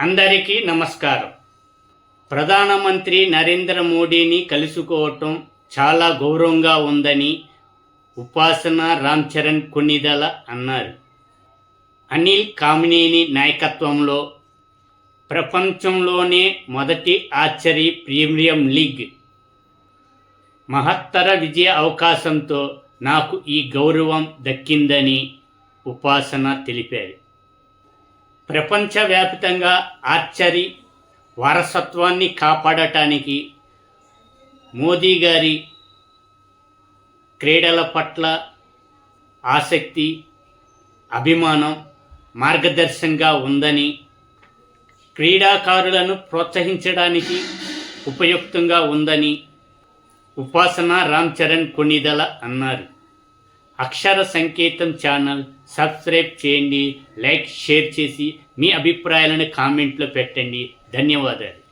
అందరికీ నమస్కారం. ప్రధానమంత్రి నరేంద్ర మోడీని కలుసుకోవటం చాలా గౌరవంగా ఉందని ఉపాసన రామ్ చరణ్ కొన్నిదల అన్నారు. అనిల్ కామినేని నాయకత్వంలో ప్రపంచంలోనే మొదటి ఆర్చరీ ప్రీమియం లీగ్. మహత్తర విజయ అవకాశంతో నాకు ఈ గౌరవం దక్కిందని ఉపాసన తెలిపారు. ప్రపంచవ్యాప్తంగా ఆర్చరీ వారసత్వాన్ని కాపాడటానికి మోదీ గారి క్రీడల పట్ల ఆసక్తి అభిమానం మార్గదర్శకంగా ఉందని క్రీడాకారులను ప్రోత్సహించడానికి ఉపయుక్తంగా ఉందని ఉపాసన రామ్ చరణ్ కొనిదల అన్నారు. అక్షర సంకేతం ఛానల్ సబ్స్క్రైబ్ చేయండి లైక్ షేర్ చేసి మీ అభిప్రాయాలను కామెంట్లో పెట్టండి. ధన్యవాదాలు.